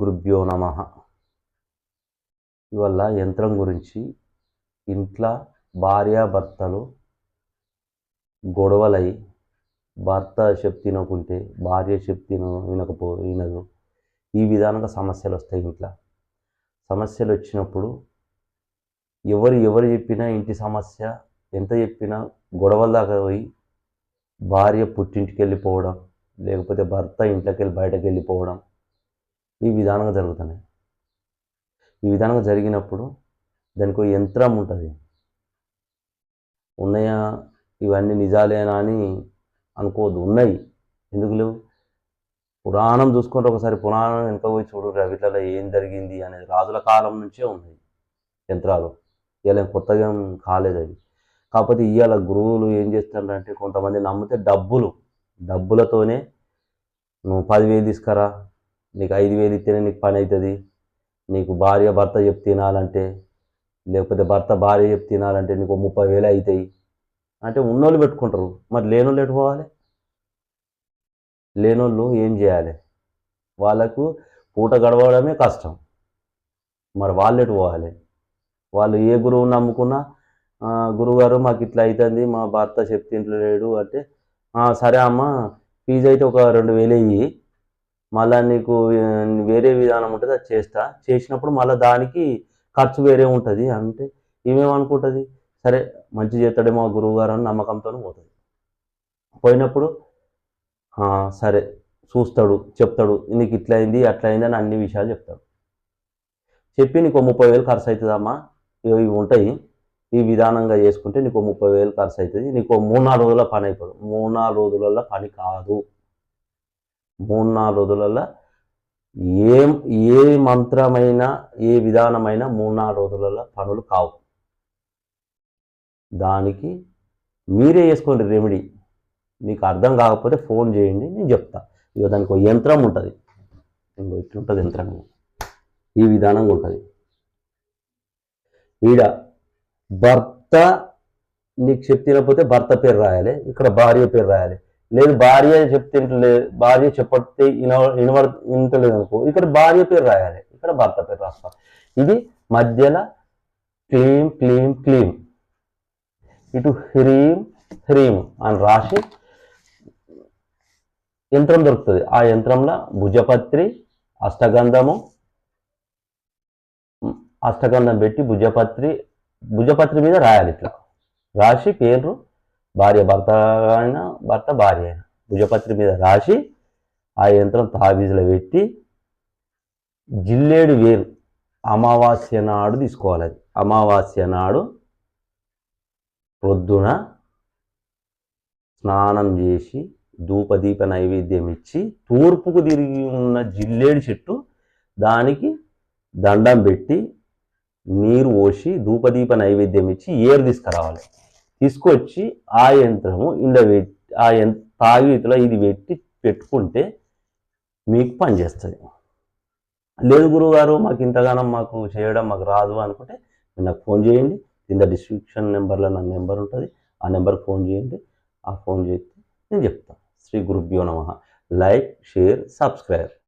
గురుభ్యో నమ. ఇవల్ల యంత్రం గురించి ఇంట్లో భార్యాభర్తలు గొడవలై భర్త చెప్తే తినకుంటే భార్య చెప్తే వినకపో వినదు. ఈ విధానంగా సమస్యలు వస్తాయి ఇంట్లో. సమస్యలు వచ్చినప్పుడు ఎవరు ఎవరు చెప్పినా ఇంటి సమస్య ఎంత చెప్పినా గొడవల దాకా పోయి భార్య పుట్టింటికి వెళ్ళిపోవడం లేకపోతే భర్త ఇంట్లోకి వెళ్ళి బయటకు వెళ్ళిపోవడం ఈ విధానంగా జరుగుతున్నాయి. ఈ విధానంగా జరిగినప్పుడు దానికి ఒక యంత్రం ఉంటుంది. ఉన్నాయా? ఇవన్నీ నిజాలేనా అని అనుకోవద్దు. ఉన్నాయి. ఎందుకు లేవు? పురాణం చూసుకుంటే ఒకసారి పురాణం వెనుక పోయి చూడు రవిట్లలో ఏం జరిగింది అనేది రాజుల కాలం నుంచే ఉన్నాయి యంత్రాలు. ఇలా కొత్తగా ఏం కాలేదు అవి. కాకపోతే ఇవాళ గురువులు ఏం చేస్తారంటే కొంతమంది నమ్మితే డబ్బులు డబ్బులతోనే నువ్వు పదివేలు తీసుకురా? నీకు ఐదు వేలు ఇస్తేనే నీకు పని అవుతుంది. నీకు భార్య భర్త చెప్పి తినాలంటే లేకపోతే భర్త భార్య చెప్పి తినాలంటే నీకు ముప్పై వేలు అవుతాయి. అంటే ఉన్నోళ్ళు పెట్టుకుంటారు. మరి లేనోళ్ళు ఎటు పోవాలి? లేనోళ్ళు ఏం చేయాలి? వాళ్ళకు పూట గడవడమే కష్టం. మరి వాళ్ళు ఎటు పోవాలి? వాళ్ళు ఏ గురువు నమ్ముకున్నా గురువుగారు మాకు ఇట్లా అవుతుంది మా భర్త చెప్తే ఇంట్లో లేడు అంటే సరే అమ్మ ఫీజు అయితే ఒక రెండు వేలు ఇయ్యి. మళ్ళీ నీకు వేరే విధానం ఉంటుంది అది చేస్తా. చేసినప్పుడు మళ్ళీ దానికి ఖర్చు వేరే ఉంటుంది. అంటే ఈమెమనుకుంటుంది సరే మంచి చేస్తాడే మా గురువు గారు అని నమ్మకంతో పోతుంది. పోయినప్పుడు సరే చూస్తాడు చెప్తాడు నీకు ఇట్లా అయింది అట్లా అయింది అని అన్ని విషయాలు చెప్తాడు. చెప్పి నీకు ముప్పై వేలు ఖర్చు అవుతుందమ్మా ఇవి ఇవి ఉంటాయి. ఈ విధానంగా చేసుకుంటే నీకు ముప్పై వేలు ఖర్చు అవుతుంది నీకు మూడు నాలుగు రోజుల పని అయిపోదు. మూడు నాలుగు రోజులలో పని కాదు. మూడు నాలుగు రోజులలో ఏం ఏ మంత్రమైన ఏ విధానమైన మూడు నాలుగు రోజులలో పనులు కావు. దానికి మీరే చేసుకోండి రెమెడీ మీకు అర్థం కాకపోతే ఫోన్ చేయండి నేను చెప్తా. ఇక దానికి ఒక యంత్రం ఉంటుంది. ఇంకో ఇట్లుంటుంది యంత్రం. ఈ విధానంగా ఉంటుంది. ఈడ భర్త నీకు చెప్తినపోతే భర్త పేరు రాయాలి ఇక్కడ భార్య పేరు రాయాలి. లేదు భార్య చెప్తే భార్య చెప్పతే ఇన వినబడ వింటలేదు అనుకో. ఇక్కడ భార్య పేరు రాయాలి. ఇక్కడ భర్త పేరు రాస్తారు ఇది మధ్యలో క్లీం క్లీం క్లీం. ఇటు హ్రీం హ్రీం అని రాసి యంత్రం దొరుకుతుంది. ఆ యంత్రంలో భుజపత్రి అష్టగంధము అష్టగంధం పెట్టి భుజపత్రి భుజపత్రి మీద రాయాలి ఇట్లా. రాసి పేరు భార్య భర్త అయినా భర్త భార్య అయినా. భుజపత్రి మీద రాసి ఆ యంత్రం తాబీజులో పెట్టి జిల్లేడు వేరు అమావాస్య నాడు తీసుకోవాలి అది. అమావాస్య నాడు ప్రొద్దున స్నానం చేసి ధూపదీప నైవేద్యం ఇచ్చి తూర్పుకు తిరిగి ఉన్న జిల్లేడు చెట్టు దానికి దండం పెట్టి నీరు పోసి ధూపదీప నైవేద్యం ఇచ్చి ఏరు తీసుకురావాలి. తీసుకొచ్చి ఆ యంత్రము ఇంట్లో ఆ యం తాగితిలో ఇది పెట్టి పెట్టుకుంటే మీకు పనిచేస్తుంది లేదు గురువుగారు మాకు ఇంతగానం మాకు చేయడం మాకు రాదు అనుకుంటే మీరు నాకు ఫోన్ చేయండి. కింద డిస్క్రిప్షన్ నెంబర్లో నా నెంబర్ ఉంటుంది. ఆ నెంబర్ ఫోన్ చేయండి. ఆ ఫోన్ చేస్తే నేను చెప్తాను. శ్రీ గురుభ్యో నమ. Like share subscribe.